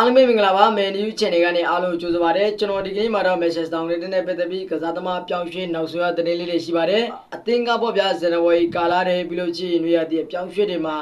အားလုံးပဲမင်္ဂလာပါမယ်နယူး channel ကနေအားလုံးကြိုဆိုပါရစေကျွန်တော်ဒီကနေ့မှာတော့ message တောင်းနေတဲ့နဲ့ပတ်သက်ပြီးကစားသမားပြောင်းရွှေ့နောက်ဆိုရတဲ့လေးတွေရှိပါတယ်အသင်းကပေါ့ဗျာဇန်နဝါရီကာလာတဲ့ပြီးလို့ရှိရင်နေရာတည်းပြောင်းရွှေ့တွေမှာ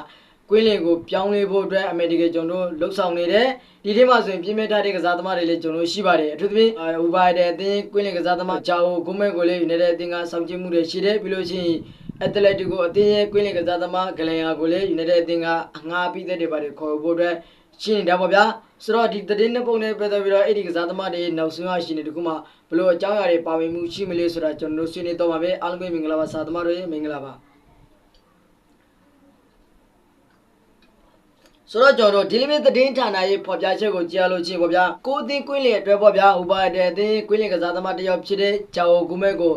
ကွင်းလင်ကိုပြောင်းလဲဖို့အတွက်အမေရိကန်ကျွန်တော်တို့လှုပ်ဆောင်နေတယ်ဒီထဲမှာဆိုရင်ပြင်းပြထားတဲ့ကစားသမားတွေလည်းကျွန်တော်တို့ရှိပါတယ်အထူးသဖြင့်ဥပါတဲ့အသင်းကွင်းလင်ကစားသမားဂျာအိုဂိုမက်ကိုလည်းယူနေတဲ့အသင်းကစောင့်ကြည့်မှုတွေရှိတယ်ပြီးလို့ရှိရင်အက်တလက်တီကိုအသင်းရဲ့ကွင်းလင်ကစားသမားဂလန်ယာကိုလည်းယူနေတဲ့အသင်းကအငှားပြီးတဲ့တွေပါတယ်ခေါ်ဖို့အတွက်ရှင်းနေတာပေါ့ဗျာ ဆိုတော့ဒီသတင်းနှစ်ပုံနဲ့ပတ်သက်ပြီးတော့အဲ့ဒီကစားသမားတွေနောက်ဆုံးရရှိနေတခုမှဘလို့အကြောင်းအရာတွေပါဝင်မှုရှိမလဲဆိုတာကျွန်တော်တို့ဆွေးနွေးတော့ပါပဲအားလုံးပဲမင်္ဂလာပါစာသမားတွေမင်္ဂလာပါဆိုတော့ကျွန်တော်တို့ဒီလိုမျိုးသတင်းဌာနရေးဖော်ပြချက်ကိုကြားလို့ချင်းပေါ့ဗျာကိုအသင်းကွင်းလင်အတွက်ပေါ့ဗျာဥပါတဲ့အသင်းကွင်းလင်ကစားသမားတစ်ယောက်ဖြစ်တဲ့ဂျာအိုဂူမက်ကို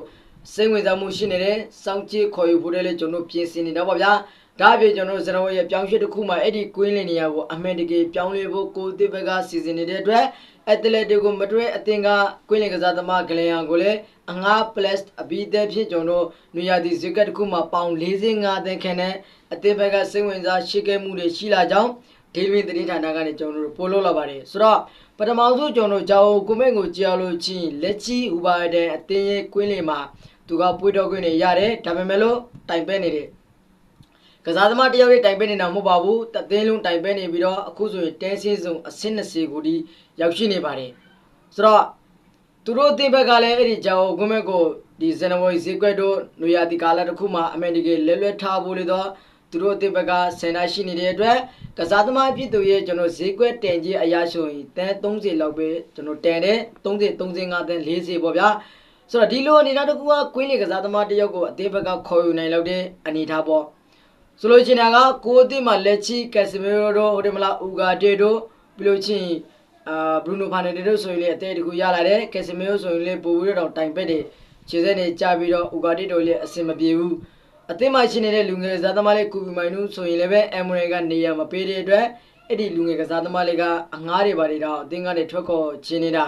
စိတ်ဝင်စားမှုရှိနေတဲ့စောင့်ကြည့်ခေါ်ယူဖို့လည်းကျွန်တော်ပြင်ဆင်နေတာပေါ့ဗျာ ဒါအပြင်ကျွန်တော်ဇနဝရဲ့ပြောင်းရွှေ့တစ်ခုမှအဲ့ဒီကွင်းလင်နေရာကိုအမှန်တကယ်ပြောင်းလဲဖို့ကိုတစ်ဘက်ကစီစဉ်နေတဲ့အတွက်အက်တလက်တီကိုမတွဲအသင်ကကွင်းလင်ကစားသမားဂလန်ယာကိုလည်းအငါ plus အဘိသက်ဖြစ်ကျွန်တော်နွေရာသီဇက်ကတ်တစ်ခုမှပေါင်45သန်းခန့်နဲ့အသင်ဘက်ကစိတ်ဝင်စားရှိခဲ့မှုတွေရှိလာကြောင်းဒေလီသတင်းဌာနကနေကျွန်တော်တို့ပို့လို့လာပါတယ်ဆိုတော့ပထမဆုံးကျွန်တော်ကြောင်ကိုမန့်ကိုကြားလို့ချင်းလက်ချီဥပါတဲ့အသင်ရဲ့ကွင်းလင်မှာသူကပွေးတော့ခွင့်နေရတယ်ဒါပေမဲ့လို့တိုင်ပဲနေတယ် ကစားသမားတယောက်ရဲ့တိုင်ပဲနေတာမဟုတ်ပါဘူးတသင်းလုံးတိုင်ပဲနေပြီးတော့အခုဆိုရင်တဲဆင်းစုံအဆင့်20ကိုဒီရောက်ရှိနေပါတယ်ဆိုတော့သူတို့အသင်းဘက်ကလည်းအဲ့ဒီဂျာအိုဂွန်မက်ကိုဒီဇန်နဝါရီဈေးကွက်တို့နွေရာသီကာလတစ်ခုမှာအမေရိကန်လဲလွဲထားဖို့လေတော့သူတို့အသင်းဘက်ကဆန်နာရှိနေတဲ့အတွက်ကစားသမားပြည်သူရဲ့ကျွန်တော်ဈေးကွက်တင်ကြီးအရာဆိုရင်တန်း30လောက်ပဲကျွန်တော်တန်တယ်30 35တန်း40ပေါ့ဗျာဆိုတော့ဒီလိုအနေအထားတစ်ခုကကွင်းလေကစားသမားတစ်ယောက်ကိုအသေးဘက်ကခေါ်ယူနိုင်လောက်တဲ့အနေအထားပေါ့ ဆိုလို့ချင်တာကကိုအသစ်မှာလက်ချီကက်စမီရိုတို့ဟိုတယ်မလားဥဂါတေတို့ပြီးလို့ချင်းအာဘရူနိုဖာနယ်တေတို့ဆိုရင်လေအသေးတကူရလာတယ်ကက်စမီရိုဆိုရင်လေပိုပြီးတော့တိုင်ပက်တယ်ခြေစက်နေကြပြီးတော့ဥဂါတေတို့လည်းအဆင်မပြေဘူးအသင်းမှာရှိနေတဲ့လူငယ်ကစားသမားလေးကူပီမိုင်နူးဆိုရင်လည်းပဲအမ်မရန်ကနေရာမပေးတဲ့အတွက်အဲ့ဒီလူငယ်ကစားသမားလေးကအငားတွေပါတယ်တော့အသင်းကနေထွက်ခေါ်ခြင်းနေတာ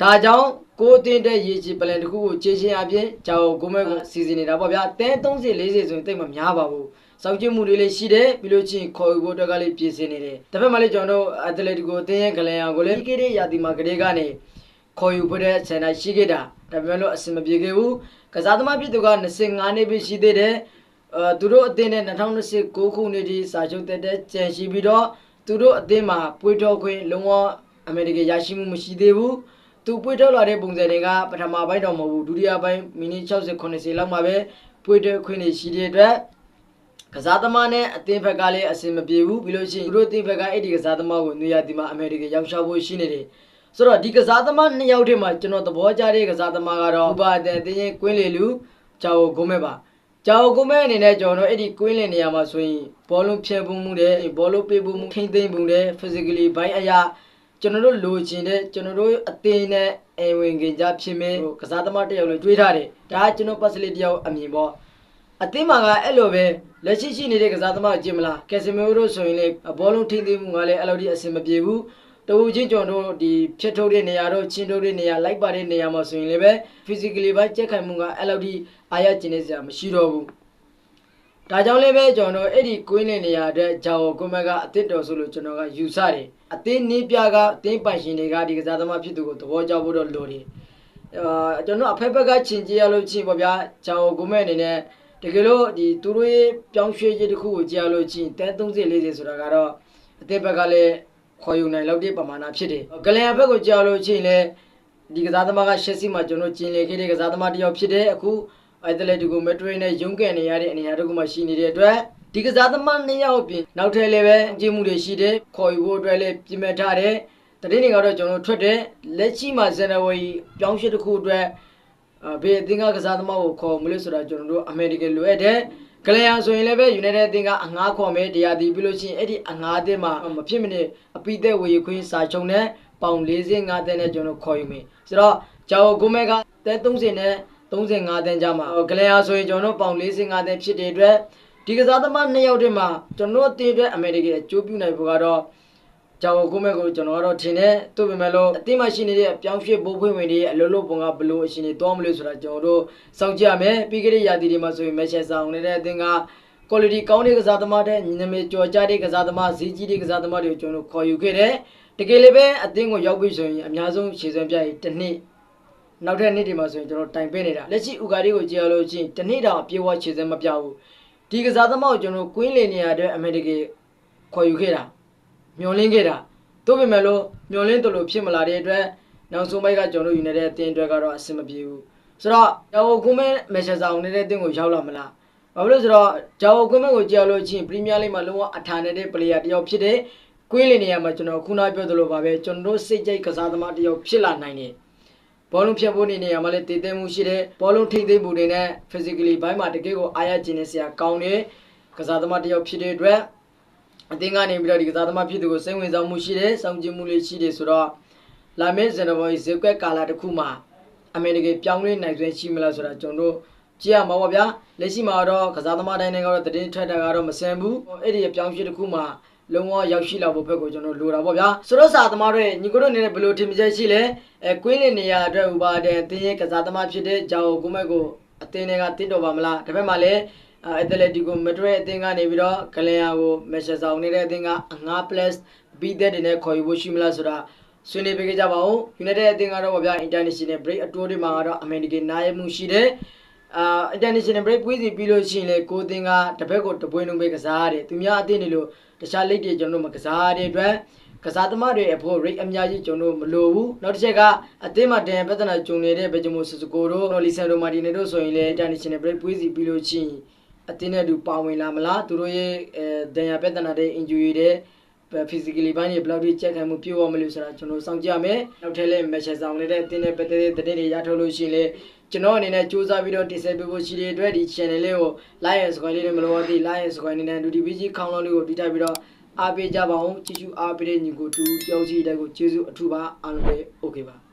ဒါကြောင့်ကိုအတင်းတဲ့ရေချီပလန်တစ်ခုကိုခြေချင်းအပြင်ဂျာအိုဂိုမက်ကိုစီစဉ်နေတာပေါ့ဗျာတဲ30 40ဆိုရင်တိတ်မများပါဘူးစောင့်ကြည့်မှုတွေလည်းရှိတယ်ပြီးလို့ချင်းခေါ်ယူဖို့အတွက်ကလည်းပြင်ဆင်နေတယ်တစ်ဖက်မှာလည်းကျွန်တော်တို့အက်တလက်တီကိုအတင်းရဲ့ဂလန်ယာကိုလည်းဒီကိတဲ့ရာသီမှာကလေးကနေခေါ်ယူဖို့တဲ့ဆန်တာရှိခဲ့တာဒါပေမဲ့လို့အဆင်မပြေခဲ့ဘူးကစားသမားပြည်သူက25နှစ်ပြည့်ရှိသေးတယ်အဲသူတို့အသင်းနဲ့2029ခုနှစ်ဒီစာချုပ်တက်တဲ့ကြံရှိပြီးတော့သူတို့အသင်းမှာပွေးတော်ခွင့်လုံးဝအမေရိကန်ရရှိမှုမရှိသေးဘူး သူပွေးထုတ်လာတဲ့ပုံစံတွေကပထမပိုင်းတော့မဟုတ်ဘူးဒုတိယပိုင်းမိနစ်60 90လောက်မှာပဲပွေးထုတ်ခွင့်တွေရှိတဲ့အတွက်ကစားသမားနဲ့အသင်းဘက်ကလည်းအဆင်မပြေဘူးပြီးလို့ရှိရင်သူတို့အသင်းဘက်ကအဲ့ဒီကစားသမားကိုနေရာဒီမှာအမေရိကန်ရောက်ရှောက်ဖို့ရှိနေတယ်ဆိုတော့ဒီကစားသမားနှစ်ယောက်ထဲမှာကျွန်တော်သဘောကျတဲ့ကစားသမားကတော့ဥပါအတဲ့အသင်းရဲ့ကွင်းလေလူဂျာအိုဂိုမက်ပါဂျာအိုဂိုမက်အနေနဲ့ကျွန်တော်တို့အဲ့ဒီကွင်းလေနေရာမှာဆိုရင်ဘောလုံးဖြဲပုံမှုတဲ့ဘောလုံးပေးပုံမှုထိမ့်သိမ့်ပုံတဲ့ physically ဘိုင်းအရာ ကျွန်တော်တို့လိုချင်တဲ့ကျွန်တော်တို့အသင်းနဲ့အဝင်ခင်ကြဖြစ်မဲ့ကစားသမားတစ်ယောက်လည်းတွေးထားတယ်ဒါကကျွန်တော် personally တစ်ယောက်အမြင်ပေါ့အသင်းမှာကအဲ့လိုပဲလက်ရှိရှိနေတဲ့ကစားသမားကိုကြည့်မလားကက်စမီရိုတို့ဆိုရင်လေဘောလုံးထိမ့်သိမ်းမှုကလည်းအဲ့လိုဒီအဆင်မပြေဘူးတူချင်းကျွန်တော်တို့ဒီဖြစ်ထုတ်တဲ့နေရာတို့ချင်းထုတ်တဲ့နေရာလိုက်ပါတဲ့နေရာမှာဆိုရင်လည်းပဲ physically ပဲကြက်ခိုင်မှုကအဲ့လိုဒီအားရကျင်နေစရာမရှိတော့ဘူး ဒါကြောင့်လည်းပဲကျွန်တော်အဲ့ဒီကွင်းလင်နေရာတဲ့ဂျာအိုကွန်မက်ကအသစ်တော်ဆိုလို့ကျွန်တော်ကယူဆတယ်အသင်းနေပြကအသင်းပိုင်ရှင်တွေကဒီကစားသမားဖြစ်သူကိုသဘောကျဖို့တော့လိုတယ်အာကျွန်တော်အဖက်ဘက်ကချင်ကြရလို့ချင်းပေါ့ဗျာဂျာအိုကွန်မက်အနေနဲ့တကယ်လို့ဒီသူတို့ရဲ့ပြောင်းရွှေ့ခြင်းတစ်ခုကိုကြရလို့ချင်းတဲ30 40ဆိုတာကတော့အသင်းဘက်ကလည်းခေါ်ယူနိုင်လောက်တဲ့ပမာဏဖြစ်တယ်ဂလန်ဘက်ကိုကြရလို့ချင်းလည်းဒီကစားသမားကရှက်စီမှာကျွန်တော်ကျင်လေခဲ့တဲ့ကစားသမားတစ်ယောက်ဖြစ်တယ်အခု အက်တလက်တီကိုမက်ဒရစ်နဲ့ရုန်းကန်နေရတဲ့အနေအထားတစ်ခုမှရှိနေတဲ့အတွက်ဒီကစားသမားနှစ်ယောက်အပြင်နောက်ထပ်လည်းပဲအကျဉ်းမှုတွေရှိတယ်ခေါ်ယူဖို့အတွက်လည်းပြင်မဲ့ထားတယ်တတိယနေကတော့ကျွန်တော်တို့ထွက်တယ်လက်ရှိမှာဇန်နဝါရီပြောင်းရွှေ့တစ်ခုအတွက်အဘေးအသင်းကကစားသမားကိုခေါ်မလို့ဆိုတာကျွန်တော်တို့အမေရိကန်လိုအပ်တယ်ကလျာဆိုရင်လည်းပဲ United အသင်းကအငှားခေါ်မယ်တရားဒီပြီးလို့ရှိရင်အဲ့ဒီအငှားအသင်းမှာမဖြစ်မနေအပိသက်ဝေခွင့်စာချုပ်နဲ့ပေါင်45တန်းနဲ့ကျွန်တော်ခေါ်ယူမယ်ဆိုတော့ဂျာအိုဂိုမက်ကတဲ30နဲ့ 35တန်းကြမှာဂလန်ယာဆိုရင်ကျွန်တော်တို့ပေါင်45တန်းဖြစ်တဲ့အတွက်ဒီကစားသမားနှစ်ယောက်တည်းမှာကျွန်တော်တို့အသေးအတွက်အမေရိကန်အကျိုးပြုနိုင်ဖို့ကတော့ဂျာဝကိုမဲ့ကိုကျွန်တော်ကတော့ထင်တယ်သူ့ပေမဲ့လို့အသင်းမှာရှိနေတဲ့ပြောင်းရွှေ့ဘိုးဖွင့်ဝင်တွေရဲ့အလုပ်လုပ်ပုံကဘယ်လိုအရှင်တွေတောင်းမလို့ဆိုတာကျွန်တော်တို့စောင့်ကြည့်ရမယ်ပြီးခဲ့တဲ့ရာသီတွေမှာဆိုရင်မက်ချက်ဆောင်နေတဲ့အသင်းက quality ကောင်းတဲ့ကစားသမားတဲ့နာမည်ကျော်ကြားတဲ့ကစားသမားဈေးကြီးတဲ့ကစားသမားတွေကိုကျွန်တော်တို့ခေါ်ယူခဲ့တယ်တကယ်လည်းပဲအသင်းကိုရောက်ပြီဆိုရင်အများဆုံးခြေစွမ်းပြရေးတစ်နှစ် နောက်ထပ်နှစ်ဒီမှာဆိုရင်ကျွန်တော်တိုင်ပေးနေတာလက်ရှိဥကာဒီကိုကြည့်ရလို့ချင်းတစ်နှစ်တောင်အပြေဝခြေစွမ်းမပြဘူးဒီကစားသမားကိုကျွန်တော်ကွင်းလင်နေရတဲ့အမေရိကန်ခေါ်ယူခဲ့တာမျောလင်းခဲ့တာတို့ပေမဲ့လို့မျောလင်းတယ်လို့ဖြစ်မလာတဲ့အတွက်နောက်ဆုံးပိုက်ကကျွန်တော်ယူနေတဲ့အသင်းအတွက်ကတော့အဆင်မပြေဘူးဆိုတော့ဂျာဝကွန်မဲမက်ဆက်ဆောင်နေတဲ့အသင်းကိုရောက်လာမလားဘာဖြစ်လို့ဆိုတော့ဂျာဝကွင်းမကိုကြောက်လို့ချင်းပရီးမီးယားလိမှာလုံးဝအထာနေတဲ့ပလေယာတယောက်ဖြစ်တဲ့ကွင်းလင်နေရာမှာကျွန်တော်ခုနပြောသလိုပါပဲကျွန်တော်တို့စိတ်ကြိုက်ကစားသမားတယောက်ဖြစ်လာနိုင်တယ် ဘောလုံးဖြတ်ဖို့နေနေရာမှာလည်းတည်တည်မှုရှိတယ်ဘောလုံးထိမ့်သိမ့်မှုတွေနဲ့ physically ဘိုင်းမှာတကယ်ကိုအားရကျင်နေစရာကောင်းတယ်ကစားသမားတယောက်ဖြစ်တဲ့အတွက်အသင်းကနေပြီးတော့ဒီကစားသမားဖြစ်သူကိုစိတ်ဝင်စားမှုရှိတယ်စောင့်ကြည့်မှုလေးရှိတယ်ဆိုတော့လာမယ့်ဇန်နဝါရီဇက်ကွက်ကာလာတစ်ခုမှာအမေရိကန်ပြောင်းလဲနိုင်စွမ်းရှိမလားဆိုတာကျွန်တော်တို့ကြည့်ရမှာပေါ့ဗျာလက်ရှိမှာတော့ကစားသမားတိုင်းတွေကတော့တည်င်းထွက်တာကတော့မဆန်ဘူးအဲ့ဒီအပြောင်းအရွှေ့တစ်ခုမှ လုံးဝရောက်ရှိလာဖို့ဘက်ကိုကျွန်တော်လိုတာပေါ့ဗျာဆိုတော့စာသမားတွေညီကိုတို့အနေနဲ့ဘယ်လိုထင်မြင်ရှိလဲအဲကွင်းလင်နေရာအတွက်ဥပါတဲ့အတင်းရဲ့ကစားသမားဖြစ်တဲ့ဂျာအိုကိုမက်ကိုအတင်းတွေကတင့်တော်ပါမလားဒါပေမဲ့လည်းအက်တလက်တီကိုမက်ဒရစ်အတင်းကနေပြီးတော့ဂလန်ယာကိုမက်ရှယ်ဆောင်နေတဲ့အတင်းကအငါ plus B တဲ့တွေနဲ့ခေါ်ယူဖို့ရှိမလားဆိုတာဆွေးနွေးပေးကြပါဦး United အတင်းကတော့ဗျာ International Break အတိုးတွေမှာကတော့ American နိုင်မှုရှိတယ် အာ international break ပွေးစီပြီးလို့ရှိရင်လေကိုသင်ကတပတ်ကိုတပွဲလုံးပဲကစားရတယ်သူများအသင်းတွေလို့တခြားလိတ်တွေကျွန်တော်တို့မကစားရတဲ့အတွက်ကစားသမားတွေအဖို့ rate အများကြီးကျွန်တော်တို့မလိုဘူးနောက်တစ်ချက်ကအသင်းမှာတန်ပြဿနာကြုံနေတဲ့ဘယ်ဂျမိုဆူစကိုတို့နော်လီဆန်ဒိုမာတီနေတို့ဆိုရင်လေ international break ပွေးစီပြီးလို့ရှိရင်အသင်းနဲ့တူပါဝင်လာမလားသူတို့ရဲ့အဲဒဏ်ရာပြဿနာတွေ injury တွေ physically ဘိုင်းတွေဘယ်လောက်ထိချက်ခံမှုပြုတ်ရမလို့ဆိုတာကျွန်တော်စောင့်ကြရမယ်နောက်ထပ်လည်း match ဆောင်နေတဲ့အသင်းနဲ့ပတ်သက်တဲ့သတင်းတွေရထုတ်လို့ရှိရင်လေကျွန်တော်အနေနဲ့စူးစမ်းပြီးတော့တင်ဆက်ပေးဖို့ရှိတဲ့အတွက်ဒီ channel လေးကို like and subscribe လေးနဲ့မလိုအပ်သေး like and subscribe နဲ့ notification ခေါင်းလုံးလေးကိုတိတိုက်ပြီးတော့အားပေးကြပါအောင်ချီချူအားပေးတဲ့ညီကိုတူတယောက်စီတက်ကိုကျေးဇူးအထူးပါအားလုံးပဲ okay ပါ